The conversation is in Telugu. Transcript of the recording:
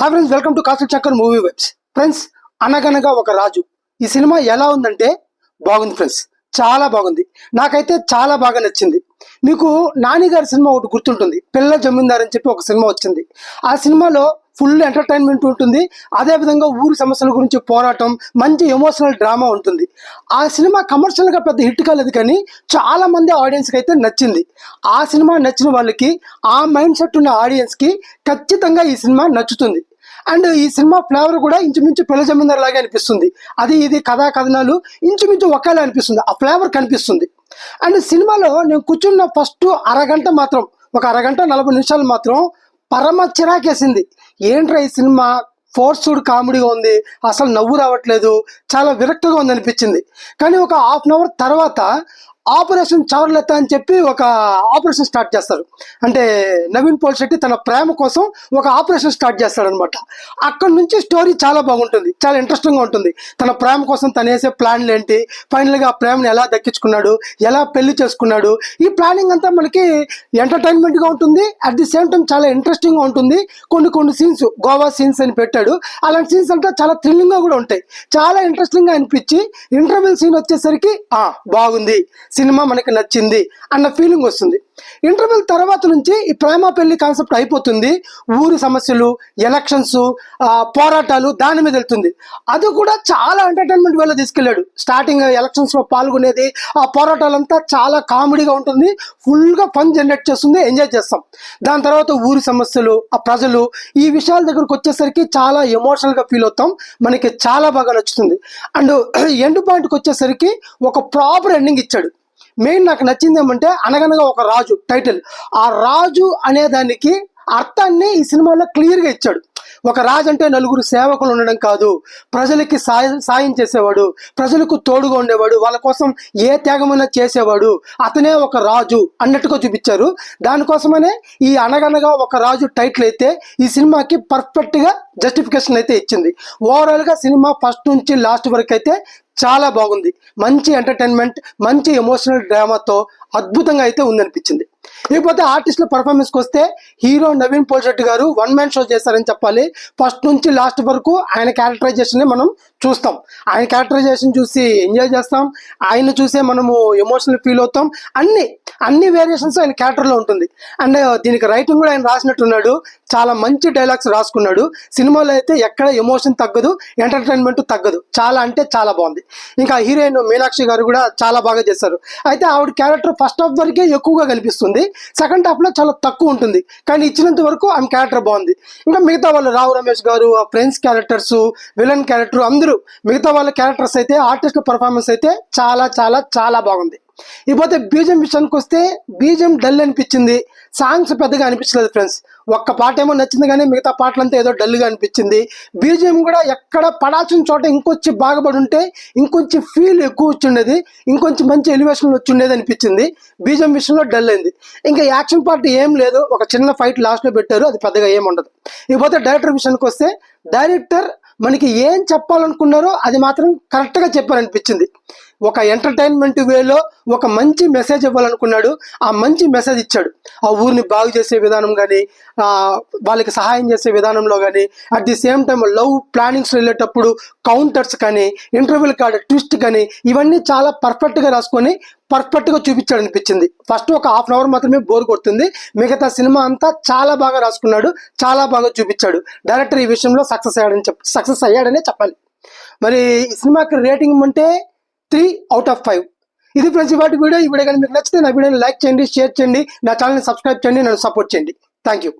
Hi friends welcome to Kasu Chakkar movie webs friends అనగనగా ఒక రాజు. ఈ సినిమా ఎలా ఉందంటే బాగుంది ఫ్రెండ్స్ చాలా బాగుంది. నాకైతే చాలా బాగా నచ్చింది. మీకు నాని గారి సినిమా ఒకటి గుర్తుంటుంది. పిల్ల జమీందార్ అని చెప్పి ఒక సినిమా వచ్చింది. ఆ సినిమాలో ఫుల్ ఎంటర్టైన్మెంట్ ఉంటుంది. అదేవిధంగా ఊరి సమస్యల గురించి పోరాటం మంచి ఎమోషనల్ డ్రామా ఉంటుంది. ఆ సినిమా కమర్షియల్గా పెద్ద హిట్ కాలేదు కానీ చాలా మంది ఆడియన్స్కి అయితే నచ్చింది. ఆ సినిమా నచ్చిన వాళ్ళకి ఆ మైండ్ సెట్ ఉన్న ఆడియన్స్కి ఖచ్చితంగా ఈ సినిమా నచ్చుతుంది. అండ్ ఈ సినిమా ఫ్లేవర్ కూడా ఇంచుమించు పిల్ల జమీందార్ లాగే అనిపిస్తుంది. అది ఇది కథా కథనాలు ఇంచుమించు ఒకేలా అనిపిస్తుంది. ఆ ఫ్లేవర్ కనిపిస్తుంది. అండ్ సినిమాలో నేను కూర్చున్న ఫస్ట్ అరగంట మాత్రం ఒక అరగంట నలభై నిమిషాలు మాత్రం పరమ చిరాకేసింది. ఏంట్రా ఈ సినిమా? ఫోర్స్డ్ కామెడీగా ఉంది. అసలు నవ్వు రావట్లేదు. చాలా విరక్తిగా ఉంది అనిపించింది కానీ ఒక హాఫ్ అన్ అవర్ తర్వాత ఆపరేషన్ చవర్లత అని చెప్పి ఒక ఆపరేషన్ స్టార్ట్ చేస్తారు. అంటే నవీన్ పోల్ శెట్టి తన ప్రేమ కోసం ఒక ఆపరేషన్ స్టార్ట్ చేస్తాడు అనమాట అక్కడ నుంచి స్టోరీ చాలా బాగుంటుంది. చాలా ఇంట్రెస్టింగ్గా ఉంటుంది. తన ప్రేమ కోసం తను వేసే ప్లాన్లు ఏంటి? ఫైనల్గా ఆ ప్రేమను ఎలా దక్కించుకున్నాడు? ఎలా పెళ్ళి చేసుకున్నాడు? ఈ ప్లానింగ్ అంతా మనకి ఎంటర్టైన్మెంట్గా ఉంటుంది. అట్ ది సేమ్ టైం చాలా ఇంట్రెస్టింగ్గా ఉంటుంది. కొన్ని కొన్ని సీన్స్ గోవా సీన్స్ అని పెట్టాడు. అలాంటి సీన్స్ అంతా చాలా థ్రిల్లింగ్గా కూడా ఉంటాయి. చాలా ఇంట్రెస్టింగ్గా అనిపించి ఇంటర్వెల్ సీన్ వచ్చేసరికి బాగుంది. సినిమా మనకి నచ్చింది అన్న ఫీలింగ్ వస్తుంది. ఇంటర్వెల్ తర్వాత నుంచి ఈ ప్రేమ పెళ్ళి కాన్సెప్ట్ అయిపోతుంది. ఊరి సమస్యలు ఎలక్షన్స్ పోరాటాలు దాని మీద వెళ్తుంది. అది కూడా చాలా ఎంటర్టైన్మెంట్ వేలో తీసుకెళ్ళాడు. స్టార్టింగ్ ఎలక్షన్స్లో పాల్గొనేది ఆ పోరాటాలంతా చాలా కామెడీగా ఉంటుంది. ఫుల్గా ఫన్ జనరేట్ చేస్తుంది ఎంజాయ్ చేస్తాం. దాని తర్వాత ఊరి సమస్యలు ఆ ప్రజలు ఈ విషయాల దగ్గరకు వచ్చేసరికి చాలా ఎమోషనల్గా ఫీల్ అవుతాం. మనకి చాలా బాగా నచ్చుతుంది. అండ్ ఎండ్ పాయింట్కి వచ్చేసరికి ఒక ప్రాపర్ ఎండింగ్ ఇచ్చాడు. మెయిన్ నాకు నచ్చింది ఏమంటే అనగనగా ఒక రాజు టైటిల్. ఆ రాజు అనే దానికి అర్థాన్ని ఈ సినిమాలో క్లియర్గా ఇచ్చాడు. ఒక రాజు అంటే నలుగురు సేవకులు ఉండడం కాదు. ప్రజలకి సాయం సాయం చేసేవాడు. ప్రజలకు తోడుగా ఉండేవాడు. వాళ్ళ కోసం ఏ త్యాగమైనా చేసేవాడు. అతనే ఒక రాజు అన్నట్టుగా చూపించారు. దానికోసమనే ఈ అనగనగా ఒక రాజు టైటిల్ అయితే ఈ సినిమాకి పర్ఫెక్ట్గా జస్టిఫికేషన్ అయితే ఇచ్చింది. ఓవరాల్గా సినిమా ఫస్ట్ నుంచి లాస్ట్ వరకు అయితే చాలా బాగుంది. మంచి ఎంటర్టైన్మెంట్ మంచి ఎమోషనల్ డ్రామాతో అద్భుతంగా అయితే ఉందనిపించింది. ఇకపోతే ఆర్టిస్టుల పర్ఫార్మెన్స్కి వస్తే హీరో నవీన్ పోల్శెట్టి గారు వన్ మ్యాన్ షో చేశారని చెప్పాలి. ఫస్ట్ నుంచి లాస్ట్ వరకు ఆయన క్యారెక్టరైజేషన్ మనం చూస్తాం. ఆయన క్యారెక్టరైజేషన్ చూసి ఎంజాయ్ చేస్తాం. ఆయన చూసే మనము ఎమోషనల్ ఫీల్ అవుతాం. అన్ని అన్ని వేరియేషన్స్ ఆయన క్యారెక్టర్లో ఉంటుంది. అండ్ uh, దీనికి రైటింగ్ కూడా ఆయన రాసినట్టున్నాడు. చాలా మంచి డైలాగ్స్ రాసుకున్నాడు. సినిమాలో అయితే ఎక్కడ ఎమోషన్ తగ్గదు ఎంటర్టైన్మెంట్ తగ్గదు. చాలా అంటే చాలా బాగుంది. ఇంకా హీరోయిన్ మీనాక్షి గారు కూడా చాలా బాగా చేశారు. అయితే ఆవిడ క్యారెక్టర్ ఫస్ట్ హాఫ్ వరకే ఎక్కువగా కనిపిస్తుంది. సెకండ్ హాఫ్లో చాలా తక్కువ ఉంటుంది. కానీ ఇచ్చినంత వరకు ఆమె క్యారెక్టర్ బాగుంది. ఇంకా మిగతా వాళ్ళు రావు రమేష్ గారు ఆ ఫ్రెండ్స్ క్యారెక్టర్స్ విలన్ క్యారెక్టర్ అందరూ మిగతా వాళ్ళ క్యారెక్టర్స్ అయితే ఆర్టిస్ట్ పర్ఫార్మెన్స్ అయితే చాలా చాలా చాలా బాగుంది. ఇకపోతే బీజం విషయానికి వస్తే బీజం డల్ అనిపించింది. సాంగ్స్ పెద్దగా అనిపించలేదు ఫ్రెండ్స్. ఒక్క పాట ఏమో నచ్చింది కానీ మిగతా పాటలంతా ఏదో డల్గా అనిపించింది. బీజం కూడా ఎక్కడ పడాల్సిన చోట ఇంకొంచెం బాగుపడి ఉంటే ఇంకొంచెం ఫీల్ ఎక్కువ వచ్చిండేది. ఇంకొంచెం మంచి ఎలివేషన్ వచ్చి ఉండేది అనిపించింది. బీజం విషయంలో డల్ అయింది. ఇంకా యాక్షన్ పార్ట్ ఏం లేదు. ఒక చిన్న ఫైట్ లాస్ట్లో పెట్టారు. అది పెద్దగా ఏం ఉండదు. ఇకపోతే డైరెక్టర్ విషయానికి వస్తే డైరెక్టర్ మనకి ఏం చెప్పాలనుకున్నారో అది మాత్రం కరెక్ట్గా చెప్పారనిపించింది. ఒక ఎంటర్టైన్మెంట్ వేలో ఒక మంచి మెసేజ్ ఇవ్వాలనుకున్నాడు. ఆ మంచి మెసేజ్ ఇచ్చాడు. ఆ ఊరిని బాగు చేసే విధానం కానీ వాళ్ళకి సహాయం చేసే విధానంలో కానీ at the same time love plannings వెళ్ళేటప్పుడు కౌంటర్స్ కానీ ఇంటర్వ్యూలు కాడ ట్విస్ట్ కానీ ఇవన్నీ చాలా పర్ఫెక్ట్గా రాసుకొని పర్ఫెక్ట్గా చూపించాడు అనిపించింది ఫస్ట్ ఒక హాఫ్ అన్ అవర్ మాత్రమే బోర్ కొడుతుంది. మిగతా సినిమా అంతా చాలా బాగా రాసుకున్నాడు. చాలా బాగా చూపించాడు. డైరెక్టర్ ఈ విషయంలో సక్సెస్ అయ్యాడని చెప్ సక్సెస్ అయ్యాడనే చెప్పాలి. మరి ఈ సినిమాకి రేటింగ్ అంటే త్రీ అవుట్ ఆఫ్ ఫైవ్ ఇది ప్రతి వాటి వీడియో. ఈ వీడియో కానీ మీకు నచ్చితే నా వీడియోని లైక్ చేయండి షేర్ చేయండి నా ఛానల్ని సబ్స్క్రైబ్ చేయండి నన్ను సపోర్ట్ చేయండి. Thank you